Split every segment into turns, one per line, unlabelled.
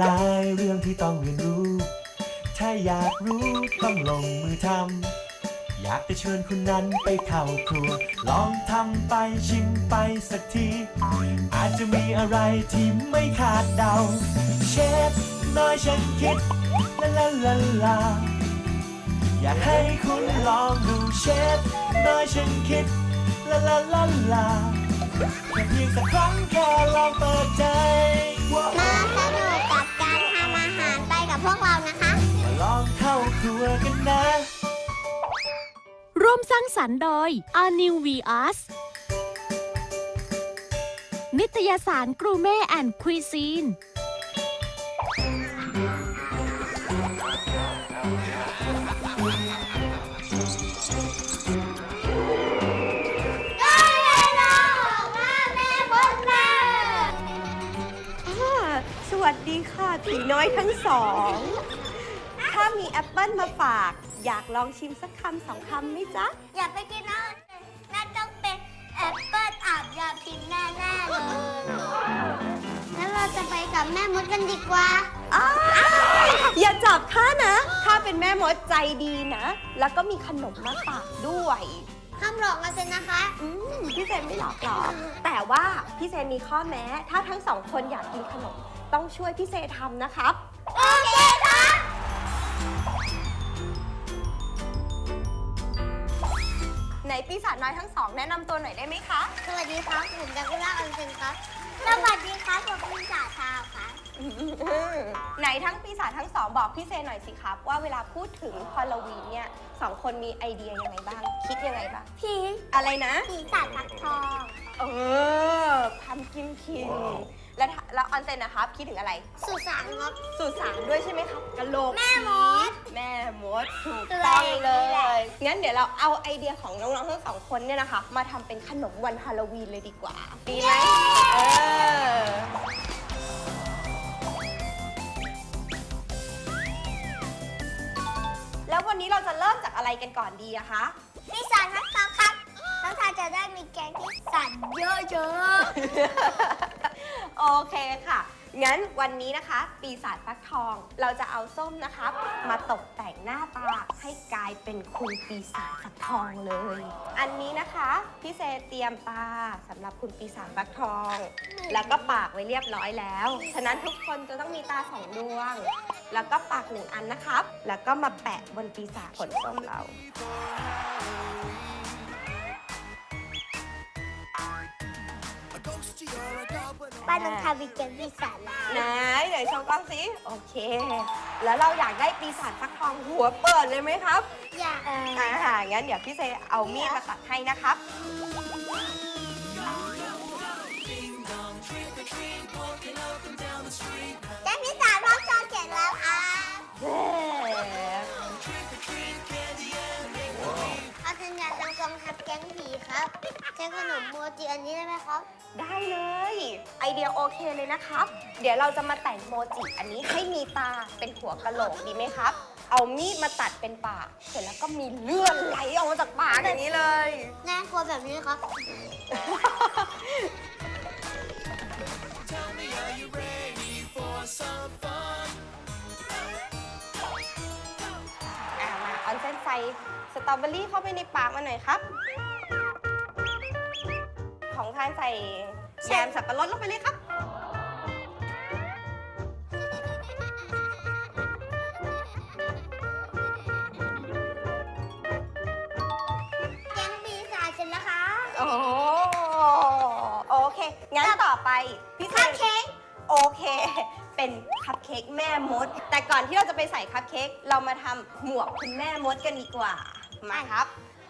หลายเรื่องที่ต้องเรียนรู้ ถ้าอยากรู้ต้องลงมือทำ อยากจะเชิญคุณนั้นไปเข้าครัว ลองทำไปชิมไปสักที อาจจะมีอะไรที่ไม่คาดเดา เชฟน้อยฉันคิดลาลาลาลา อยากให้คุณลองดูเชฟน้อยฉันคิดลาลาลาลาแค่เพียงสักครั้งแค่ลองเปิดใจว้าว
มาสนุ พวกเรานะคะ
มาลองเข้าครัวกันนะ
ร่วมสร้างสรรค์โดย a n e w v Us นิตยสารกรูเม่แอนด์ควีซีน
ดี
ค่ะผีน้อยทั้งสอง ถ้ามีแอปเปิลมาฝาก อยากลองชิมสักคำสองคำไหมจ๊ะ
อย่าไปกินนะนั่นต้องเป็นแอปเปิ้ลอาบยาพิษแน่ๆเลยงั้นเราจะไปกับแม่มดกันดีกว่า
อ้าวอย่าจับข้านะข้าเป็นแม่มดใจดีนะ แล้วก็มีขนมมาฝากด้วย
ห้ามหลอกกันสินะคะ
อืมพี่เซนไม่หลอกหรอก แต่ว่าพี่เซนมีข้อแม้ ถ้าทั้งสองคนอยากกินขนม ต้องช่วยพี่เซทำนะครับ
โอเคครับ
ไหนปีศาจน้อยทั้งสอง แนะนำตัวหน่อยได้ไหมคะ
สวัสดีครับ ผมดักกุล่าอันเซนครับ สวัสดีครับ ผมพิศาชาวครับ
ไหนทั้งปีศาจทั้งสองบอกพี่เซนหน่อยสิครับ ว่าเวลาพูดถึงฮอลโลวีนเนี่ยสองคนมีไอเดียยังไงบ้าง คิดยังไงบ้าง
ผี
อะไรนะ
ผีสาจฟักทอง
เออพัมกินคิน แล้วถ้าแล้วออนเซนนะครับ คิดถึงอะไร
สุสานครับ
สุสานด้วยใช่ไหมครับกะโหลก
แม่มด
แม่มดถูก
ตัว
ต้องเล
นี่แหละ
ย งั้นเดี๋ยวเราเอาไอเดียของน้องๆทั้งสองคนเนี่ยนะคะ มาทำเป็นขนมวันฮาโลวีนเลยดีกว่า ดีไหมเออ แล้ววันนี้เราจะเริ่มจากอะไรกันก่อนดีอะคะ
พิสานฟักทองครับแล้วทานจะได้มีแกงที่สั่นเยอะ
โอ เคค่ะ งั้นวันนี้นะคะ ปีศาจฟักทองเราจะเอาส้มนะคะ มาตกแต่งหน้าตาให้กลายเป็นคุณปีศาจฟักทองเลย อันนี้นะคะพี่เซเตรียมตาสำหรับคุณปีศาจฟักทอง แล้วก็ปากไว้เรียบร้อยแล้ว ฉะนั้นทุกคนจะต้องมีตาสองดวง แล้วก็ปากหนึ่งอันนะครับ แล้วก็มาแปะบนปีศาจผลส้มเรา
ป้าต้องทำเป็นแกงพิสานแล้ว
ไหนไหนโชว์กล้องสิโอเค แล้วเราอยากได้ปีศาจฟักทองหัวเปิดเลยไหมครับ
อยาก
อ่างั้นเดี๋ยวพี่เซเอามีดมาตัดให้นะครับ
กงผีครับ ใช้ขนมโมจิอันนี้ได้ไหมครับ
ได้เลย ไอเดียโอเคเลยนะครับ เดี๋ยวเราจะมาแต่งโมจิอันนี้ให้มีตาเป็นหัวกะโหลกดีไหมครับ เอามีดมาตัดเป็นปาก เสร็จแล้วก็มีเลือดไหลออกมาจากปากอย่างนี้เลย
น่ากลัวแบบนี้ครับ
อ่ามาออนเซนใส่ สตรอเบอรี่เข้าไปในปากมาหน่อยครับ ของทานใส่แยมสับปะรดลงไปเลยครับ
แกงปีศาจเสร็จแล้วค่ะ
โอ้โหโอเค งั้นต่อไปพี่เซ
คัพ
น
เค้ก
โอเค เป็นคัพเค้กแม่มด แต่ก่อนที่เราจะไปใส่คัพเค้ก เรามาทำหมวกคุณแม่มดกันดีกว่า มาครับ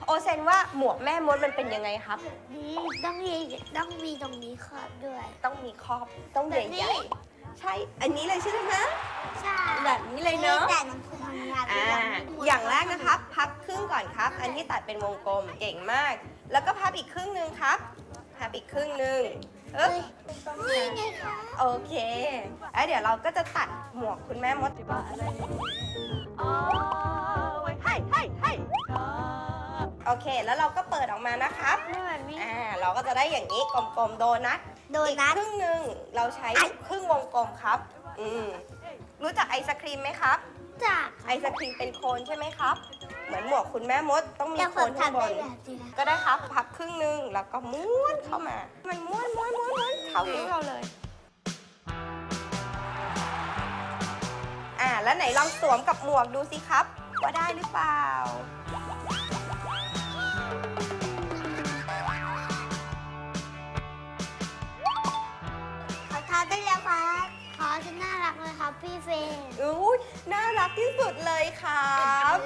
โอเซนว่าหมวกแม่มดมันเป็นยังไงครับ
นี่ต้องมีต้องมีตรงนี้ครอบด้วย
ต้องมีครอบต้องใแบ
บนี้
หญ่ๆใช่ อันนี้เลยใช่ไหมคะ
ใช่
แบบนี้เลยเนอะ
แต่น้ำผึ้งงาน
อ่าอย่างแรกนะครับ พับครึ่งก่อนครับ อันที่ตัดเป็นวงกลมเก่งมาก แล้วก็พับอีกครึ่งหนึ่งครับพับอีกครึ่งหนึ่งเอ๊บ
นี่ไงคะ
โอเคแล้วเดี๋ยวเราก็จะตัดหมวกคุณแม่มด โอเค แล้วเราก็เปิดออกมานะครับอ่า เราก็จะได้อย่างนี้กลมๆโดนัท
โด
อีก
นัท
ครึ่งหนึ่งเราใช้
ไอ้
ครึ่งวงกลมครับ อืม รู้จักไอศครีมไหมครับ
จาก
ไอศครีมเป็นโคนใช่ไหมครับ เหมือนหมวกคุณแม่มดต้องมี
จะ
โค
ฝึ
น
ก
ข้าง
ทำ
บ
ได้
น
แบบนี้
ก็ได้ครับพับครึ่งหนึงแล้วก็ม้วนเข้ามา มันม้วนม้วนม้วนม้วนเข้านิ้วเราเลย อ่า แล้วไหนลองสวมกับหมวกดูสิครับ ว่าได้หรือเปล่า
ขอทานได้แล้วครับ ขอจะน่ารักเลยครับพี่เฟย์
อุ้ยน่ารักที่สุดเลยครับ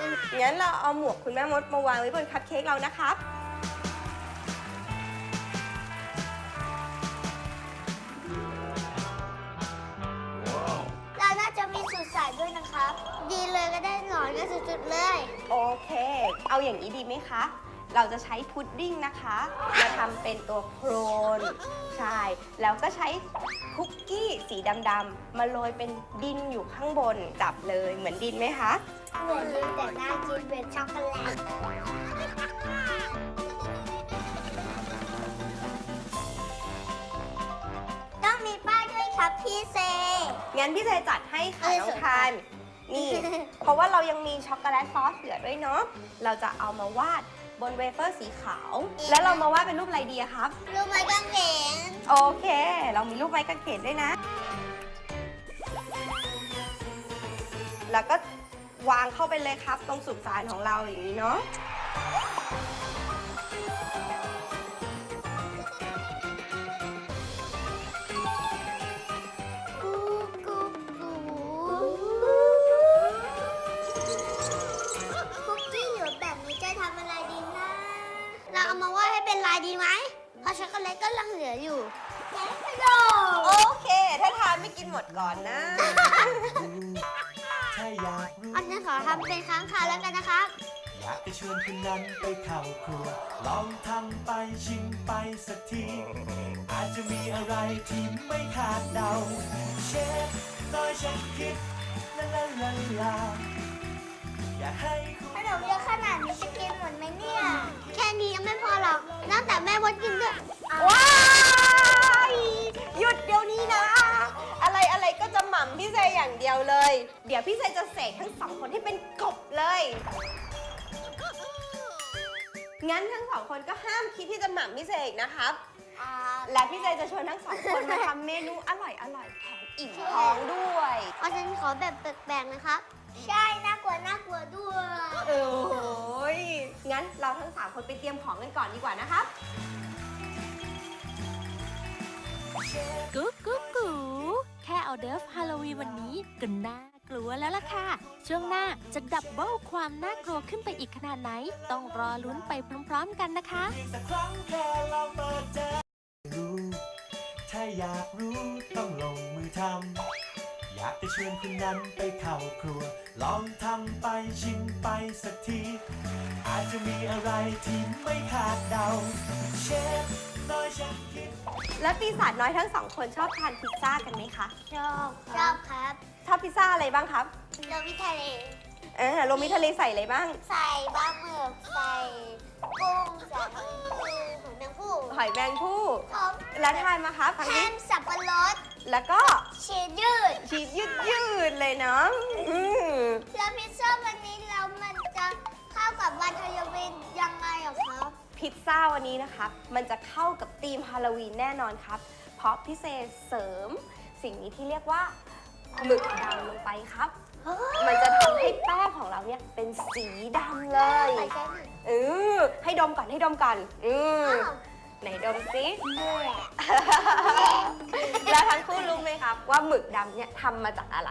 งั้นเราเอาหมวกคุณแม่มดมาวางไว้บนคัพเค้กเรานะครับ
สุดๆเลย
โอเค เอาอย่างนี้ดีไหมคะ เราจะใช้พุดดิ้งนะคะมาทำเป็นตัวโครน ใช่ แล้วก็ใช้คุกกี้สีดำๆมาโรยเป็นดินอยู่ข้างบนจับเลยเหมือนดินไหมคะ
เหมือนดินแต่น่ากินเป็นช็อกโกแลตต้องมีป้ายด้วยครับพี่เซ
งั้นพี่เจจัดให้ค่ะ
เอ้ย
น้อ
ส
ง
วย
ทาน นี่ เพราะว่าเรายังมีช็อกโกแลตซอสเหลือด้วยเนาะ เราจะเอามาวาดบนเวเฟอร์สีขาว แล้วเรามาวาดเป็นรูปอะไรดีอะครับ
รู้ไหมกางเขน
โอเค เรามีรูปไม้กางเขนด้วยนะ แล้วก็วางเข้าไปเลยครับ ตรงสุสานของเราอย่างนี้เนาะ
ช็อกโกแลตก็ยังเหลืออยู่แกะกระโดด
โอเค ถ้าทานไม่กินหมดก่อนนะ
ถ้าอยากรู้
อันนี้ขอทำเป็นค้างคาวแล้วกันนะครับ
อยากจะชวนคุณนั้นไปเข้าครัว ลองทำไปชิมไปสักที อาจจะมีอะไรที่ไม่คาดเดา เชฟน้อยฉันคิดลาลาลาลาอยากให้คุณ
ข นมเยอะขนาดนี้จะกินหมดไหมเนี่ย แค่นี้ยังไม่พอหรอกตั้งแต่แม่มดกินด้วยเอา
ว้ายหยุดเดี๋ยวนี้นะ อะไรอะไรก็จะหม่ำพี่เซอย่างเดียวเลย เดี๋ยวพี่เซจะเสกทั้งสองคนให้เป็นกบเลย งั้นทั้งสองคนก็ห้ามคิดที่จะหม่ำพี่เซอีกนะครับ
อ่า
และพี่เจจะชวนทั้งสองคนมาทำเมนูอร่อยอร่อยๆแถมอิ่มท้องด้วย
เพราะฉะนันขอแบบแปลกๆนะครับ ใช่น่ากลัวน่ากลัวด้วย
โอ้ยงั้นเราทั้งสามคนไปเตรียมของกันก่อนดีกว่านะครับ
กุ๊กกุ๊กกูแค่เอาเดิร์ฟฮาโลวีนวันนี้ก็น่ากลัวแล้วล่ะค่ะ ช่วงหน้าจะดับเบิลความน่ากลัวขึ้นไปอีกขนาดไหน ต้องรอลุ้นไปพร้อมๆกันนะคะ
อีกสักครั้งแค่ลองเปิดใจรู้ ถ้าอยากรู้ต้องลงมือทำ อยากจะชวนคุณนั้นไปเข้าครัว ลองทำไปชิมไปสักที อาจจะมีอะไรที่ไม่คาดเดา เชฟน้อยฉันคิด
และปีศาจน้อยทั้งสองคนชอบทานพิซซ่ากันไหมคะ
ชอบชอบครับ
ชอบพิซซ่าอะไรบ้างครับ
โรบิทะเล
เออโรมิทะเลใส่อะไรบ้าง
ใส่ปลาหมึกใส่ กุ้งใส่หอยนางรม
หอยแมงผู้
พร้อม
และทานมาครับครั้ง
แฮ
นี้
มสับปะรด
แล้วก็
ชีสยืด
ชีสยืดยืดๆเลยเนาะอืม
แล้วพิซซ่าวันนี้แล้วมันจะเข้ากับวันฮาโลวีนยังไงเหรอครับ
พิซซ่าวันนี้นะครับมันจะเข้ากับธีมฮาโลวีนแน่นอนครับ เพราะพี่เซเสริม สิ่งนี้ที่เรียกว่าหมึกดำลงไปครับ มันจะทำให้แป้งของเราเนี่ยเป็นสีดำเลย
ใส่แค่หนึ่ง
เออให้ดมก่อนให้ดมก่อนอืม
อ้าว
ไหนดมสิแล้วทั้งคู่รู้ไหมครับว่าหมึกดำเนี่ยทำมาจากอะไร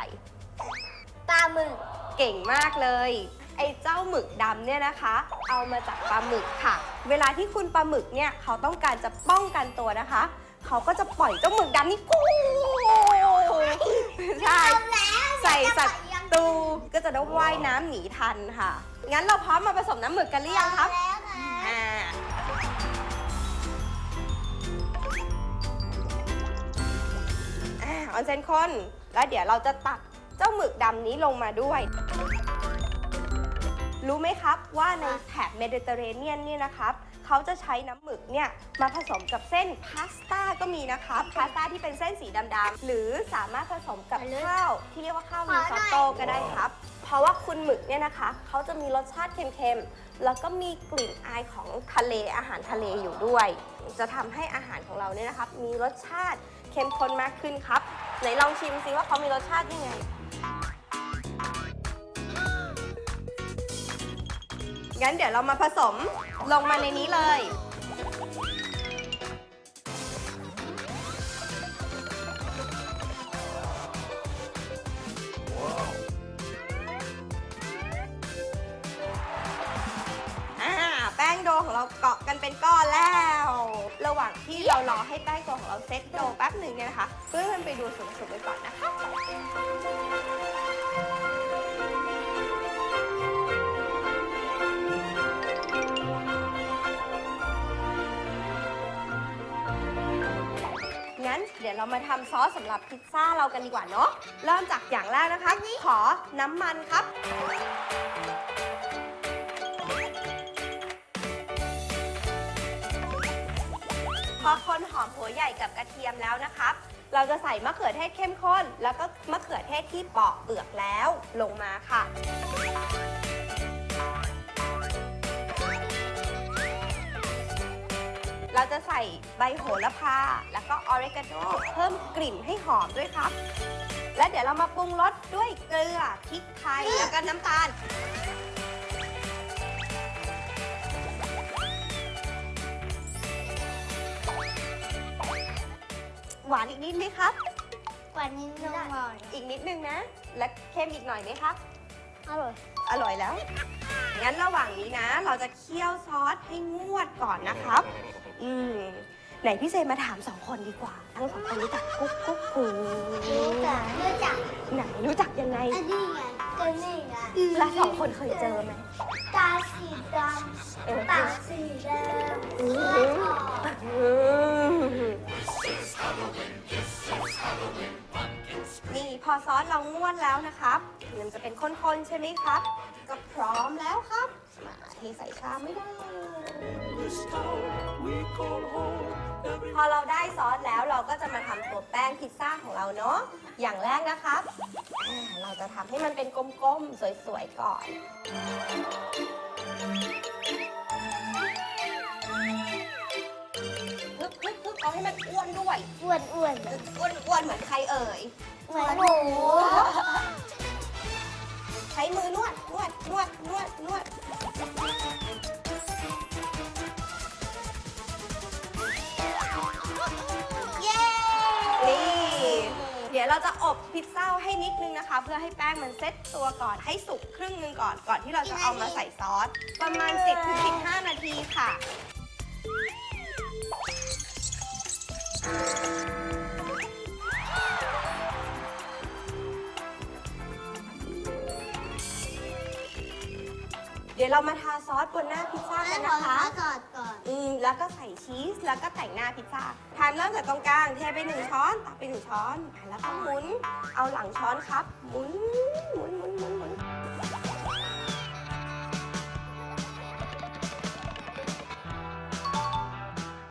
ปลาหมึก
เก่งมากเลย ไอ้เจ้าหมึกดำเนี่ยนะคะ เอามาจากปลาหมึกค่ะ เวลาที่คุณปลาหมึกเนี่ยเขาต้องการจะป้องกันตัวนะคะ เขาก็จะปล่อยเจ้าหมึกดำนี่ปูใช่ใส่ศัต รูก็จะได้ว่ายน้ำหนีทันค่ะ งั้นเราพร้อมมาผสมน้ำหมึกกันหรือยังครับ
แล้วค่ะ
อ่าอ่าออนเซนคนแล้วเดี๋ยวเราจะตักเจ้าหมึกดำนี้ลงมาด้วย รู้ไหมครับว่าในแถบเมดิเตอร์เรเนียนเนี่ยนะครับ เขาจะใช้น้ำหมึกเนี่ยมาผสมกับเส้นพาสต้าก็มีนะคะพาสต้าที่เป็นเส้นสีดำๆหรือสามารถผสมกับข้าวที่เรียกว่าข้าวริซอตโต้ก็ได้ครับ เพราะว่าคุณหมึกเนี่ยนะคะเขาจะมีรสชาติเค็มๆ แล้วก็มีกลิ่นอายของทะเลอาหารทะเลอยู่ด้วย จะทำให้อาหารของเราเนี่ยนะครับมีรสชาติเข้มข้นมากขึ้นครับไหนลองชิมซิว่าเขามีรสชาติยังไง งั้นเดี๋ยวเรามาผสมลงมาในนี้เลยอ่าแป้งโดของเราเกาะกันเป็นก้อนแล้ว ระหว่างที่เรารอให้แป้งโดของเราเซ็ตโดแป๊บหนึ่งเนี่ยนะคะ เพื่อนๆไปดูส่วนผสมกันก่อนนะคะ เรามาทำซอสสำหรับพิซซ่าเรากันดีกว่าเนาะเริ่มจากอย่างแรกนะคะขอน้ำมันครับ พอคนหอมหัวใหญ่กับกระเทียมแล้วนะครับ เราจะใส่มะเขือเทศเข้มข้น แล้วก็มะเขือเทศที่ปอกเปลือกแล้วลงมาค่ะ เราจะใส่ใบโหระพา แล้วก็ออริกาโนเพิ่มกลิ่นให้หอมด้วยครับ และเดี๋ยวเรามาปรุงรสด้วยเกลือพริกไทยแล้วก็น้ำตาล หวานอีกนิดไหมครับ
กว่านี้ลงหน่อย
อีกนิดนึงนะ และเค็มอีกหน่อยไหมครับ
อร่อย
อร่อยแล้ว งั้นระหว่างนี้นะ เราจะเคี่ยวซอสให้งวดก่อนนะครับ อืม ไหนพี่เซมาถามสองคนดีกว่า ทั้งสองคนรู้จักกุ๊กกุ๊กกู
รู้จักรู้จัก
ไหนรู้จักยังไง
อันนี้ไงก็นี่ไง
แล้วสองคนเคยเจอไหม
ตาสีดำปากสีแดง
ซอสเราง่วดแล้วนะครับมันจะเป็นข้นๆใช่ไหมครับ ก็พร้อมแล้วครับมาเทใส่ชามไม่ได้ พอเราได้ซอสแล้วเราก็จะมาทำตัวแป้งพิซซ่าของเราเนาะ อย่างแรกนะครับ เราจะทำให้มันเป็นกลมๆ สวยๆ ก่อน เอาให้มันอ้วนด้วย
อ้วนอ้วน
อ้วนอ้วนเหมือนใครเอ่ย
เหมือนหมู
ใช้มือนวดนวดนวดนวดนวด
เย้
นี่เดี๋ยวเราจะอบพิซซ่าให้นิดนึงนะคะ เพื่อให้แป้งมันเซ็ตตัวก่อนให้สุกครึ่งหนึงก่อนก่อนที่เราจะเอามาใส่ซอส ประมาณ 10-15 นาทีค่ะ เดี๋ยวเรามาทาซอสบนหน้าพิซซ่า
แม่
กัน
ขอ
นะคะ
ขอสอดก่อน
อืมแล้วก็ใส่ชีสแล้วก็แต่งหน้าพิซซ่าทานเริ่มจากตรงกลางเทไปหนึ่งช้อนตักไปหนึ่งช้อนอะแล้วก็หมุน เอาหลังช้อนครับ หมุนหมุนหมุนหมุนหมุน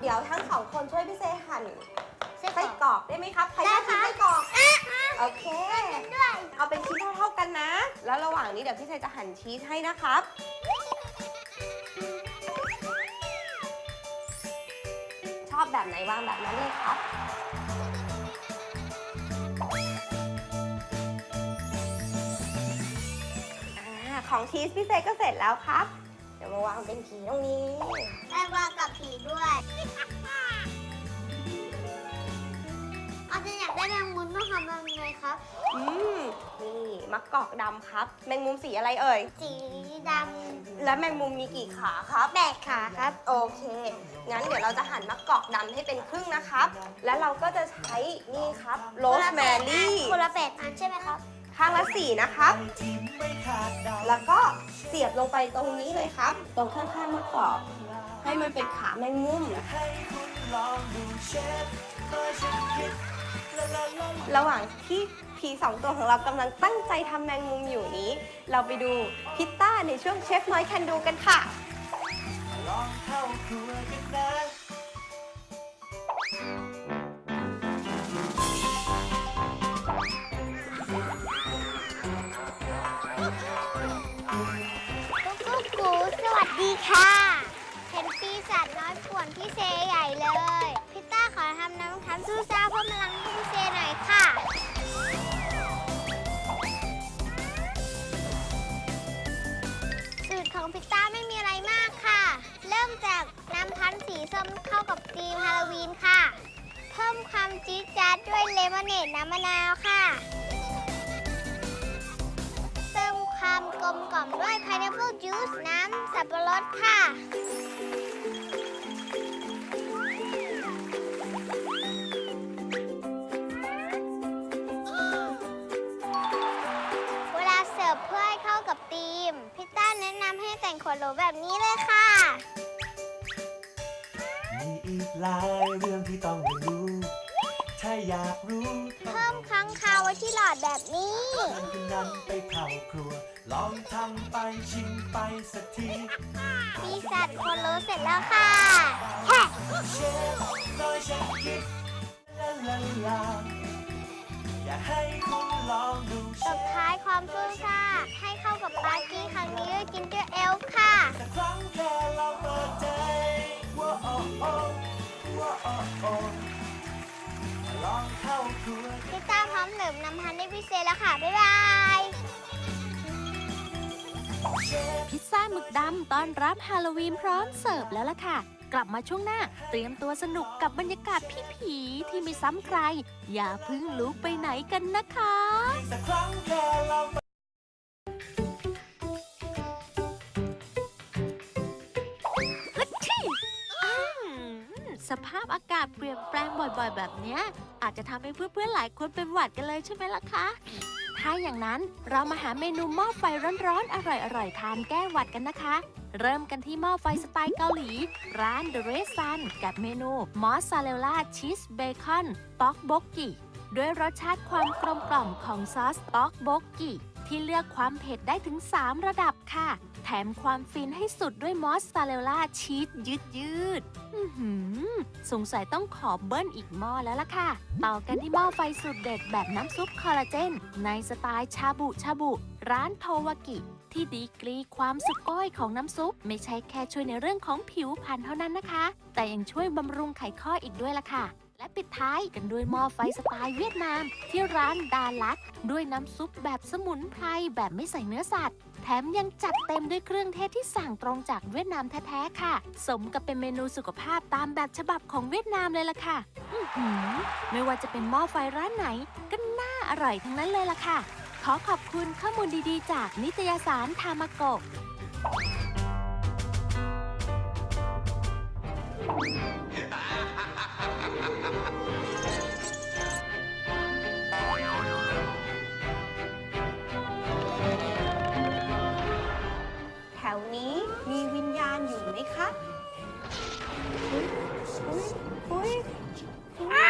เดี๋ยวทั้งสองคนช่วยพี่เซหั่น
ไส้กร
ไส้
อก
กรอกได้ไหมครับใครช
ได้
อบกิน
ค่ะ
ไส้กรอก
อะ
โอเค
ด้วย
เอาเป็นชิ้นเท่าๆกันนะ แล้วระหว่างนี้เดี๋ยวพี่เซจะหั่นชีสให้นะครับชอบแบบไหนวางแบบนั้นเลยครับอ่าของชีสพี่เซก็เสร็จแล้วครับเดี๋ยวมาวางเป็นผีตรงนี้
แม่ว่ากับผีด้วยอาจจะอยากได้แมงมุมต้องทำยังไงครับ
อืมนี่มะกอกดำครับ แมงมุมสีอะไรเอ่ย
สีด
และแมงมุมมีกี่ขาครับำ
แบกขาครับ
โอเค งั้นเดี๋ยวเราจะหั่นมะกอกดำให้เป็นครึ่งนะครับ แล้วเราก็จะใช้นี่ครับโรสแมรี่
คนละแปดอันใช่ไหมครับ
ข้างละสี่นะครับ แล้วก็เสียบลงไปตรงนี้เลยครับ ตรงข้างๆมะกอกให้มันเป็นขาแมงมุม ระหว่างที่ผีสองตัวของเรากำลังตั้งใจทำแมงมุมอยู่นี้ เราไปดูพิตต้าในช่วงเชฟน้อยแคนดูกันค่ะ
ลองเข้าครัว
ค่ะ เห็นปีศาจน้อยป่วนพี่เซใหญ่เลย พี่ต้าขอทำน้ำคันสู้ซ่าเพิ่มพลังพี่เซหน่อยค่ะ สูตรของพิตต้าไม่มีอะไรมากค่ะ เริ่มจากน้ำพันธุ์สีส้มเข้ากับธีมฮาโลวีนค่ะ เพิ่มความจี๊ดจ๊าดด้วยเลมอนเนดน้ำมะนาวค่ะ กลมกล่อมด้วย pineapple juice น้ำสับปะรดค่ะ เวลาเสิร์ฟเพื่อให้เข้ากับธีม พี่ต้าแนะนำให้แต่งขวดโหลแบบนี้เลยค่ะ
มีอีกหลายเรื่องที่ต้องเรียนรู้ ถ้าอยากรู้ต้อง
เพิ่มค้างคาวไว้ที่หลอดแบบนี้
เชิญคุณนั้นไปเข้าครัว ลองทำไปชิมไปสักที
ปีศาจขวดโหลเสร็จแล้วค่ะแฮะ
เชฟน้อยฉันคิดลาลาลาอยากให้คุณลองดูเช
ตบ
ฟ
ท้ายความสู้ซ่าให้เข้ากับปาร์ตี้ครั้งนี้ด้วยกินเจอเอลค่ะ
สักครั้งแค่เราเปิดใจว้าโอ้โอ้ว้าโอ้โอ้ ลองเข้าครัว
พี่ต้าพร้อมเหลิมนำพันได้พิเศษแล้วค่ะ บ๊ายบาย
พิซซ่าหมึกดำต้อนรับฮาโลวีนพร้อมเสิร์ฟแล้วล่ะค่ะ กลับมาช่วงหน้า เตรียมตัวสนุกกับบรรยากาศพี่ผีที่ไม่ซ้ำใคร อย่าเพึ่งลุกไปไหนกันนะคะ
ส
ภาพอากาศเปลี่ยนแปลงบ่อยๆ แบบเนี้ย อาจจะทำให้เพื่อนๆหลายคนเป็นหวัดกันเลยใช่ไหมล่ะคะ ถ้าอย่างนั้นเรามาหาเมนูหม้อไฟร้อนๆ อร่อยๆทานแก้หวัดกันนะคะ เริ่มกันที่หม้อไฟสไตล์เกาหลี ร้าน The Red Sun กับเมนูมอสซาเรลล่าชีสเบคอนต็อกบกกิด้วยรสชาติความกลมกล่อมของซอสต็อกบกกิ ที่เลือกความเผ็ดได้ถึง 3 ระดับค่ะ แถมความฟินให้สุดด้วยมอสซาเรลล่าชีสยืดยืดสงสัยต้องขอเบิ้ลอีกหม้อแล้วล่ะค่ะ ต่อกันที่หม้อไฟสุดเด็ดแบบน้ำซุปคอลลาเจน ในสไตล์ชาบุชาบุ ร้านโทวากิ ที่ดีกรีความสุกก้อยของน้ำซุป ไม่ใช่แค่ช่วยในเรื่องของผิวพรรณเท่านั้นนะคะ แต่ยังช่วยบำรุงไขข้ออีกด้วยล่ะค่ะ และปิดท้ายกันด้วยหม้อไฟสไตล์เวียดนาม ที่ร้านดาลัก ด้วยน้ำซุปแบบสมุนไพรแบบไม่ใส่เนื้อสัตว์ แถมยังจัดเต็มด้วยเครื่องเทศที่สั่งตรงจากเวียดนามแท้ๆค่ะ สมกับเป็นเมนูสุขภาพตามแบบฉบับของเวียดนามเลยล่ะค่ะไม่ว่าจะเป็นหม้อไฟร้านไหน ก็น่าอร่อยทั้งนั้นเลยล่ะค่ะ ขอขอบคุณข้อมูลดีๆ จากนิตยสารทามาโกะ
แถวนี้มีวิญญาณอยู่ไหมคะอุ๊ยอุ๊ยอุ๊ย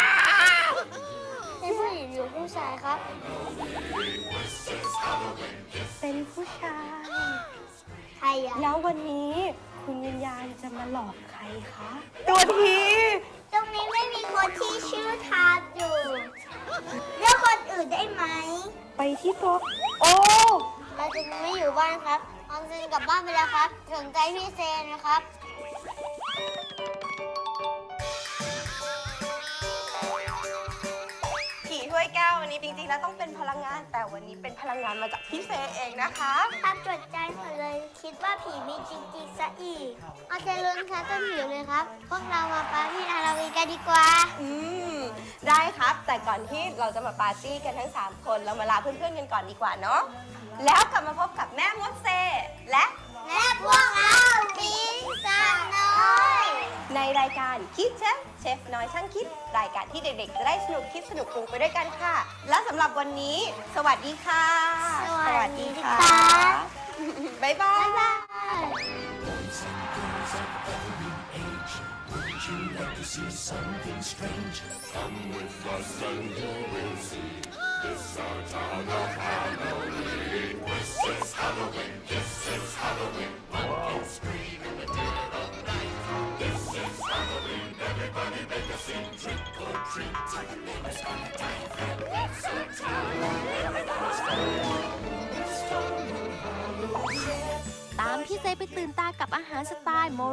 เป็นผู้หญิงหรือผู้ชายครับ
เป็นผู้ชาย
ใครอะ
แล้ววันนี้คุณวิญญาณจะมาหลอกใครคะ ตัวที
คนที่ชื่อทาร์ตอยู่เลือกคนอื่นได้ไหม
ไปที่ตัวโอ้
เราจะไม่อยู่บ้านครับออมซินกลับบ้านไปแล้วครับสนใจพี่เซนนะครับ
นนี้จริงๆแล้วต้องเป็นพลังงาน แต่วันนี้เป็นพลังงานมาจากพี่เซเองนะคะ
ภาพจดใจหมดเลยคิดว่าผีมีจริงๆซะอีกเอาใจลุ้นแคทต้นผิวเลยครับ พวกเรามาปาร์ตี้ฮาโลวีนกันดีกว่า
อืม ได้ครับ แต่ก่อนที่เราจะมาปาร์ตี้กันทั้ง 3 คน เรามาลาเพื่อนๆกันก่อนดีกว่าเนาะ แล้วกลับมาพบกับแม่มดเซ และ
และพวกเราปีศาจน้อย
ในรายการคิดเชฟเชฟน้อยช่างคิด รายการที่เด็กๆ จะได้สนุกคิดสนุกปรุงไปด้วยกันค่ะ และสำหรับวันนี้ สวัสดีค่ะ
สวัสดีค่ะ
บ๊ายบาย
บ๊ายบาย
ตามพี่เซไป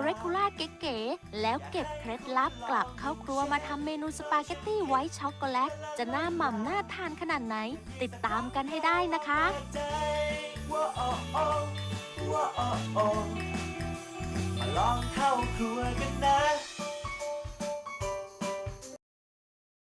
ล์โมเลกุล่าเก๋ๆ แล้วเก็บเคล็ดลับกลับเข้าครัวมาทำเมนูสปาเกตตี้ไวท์ช็อกโกแลต จะน่าหม่ำน่าทานขนาดไหน ติดตามกันให้ได้นะคะ
มาลองเข้าครัวกัน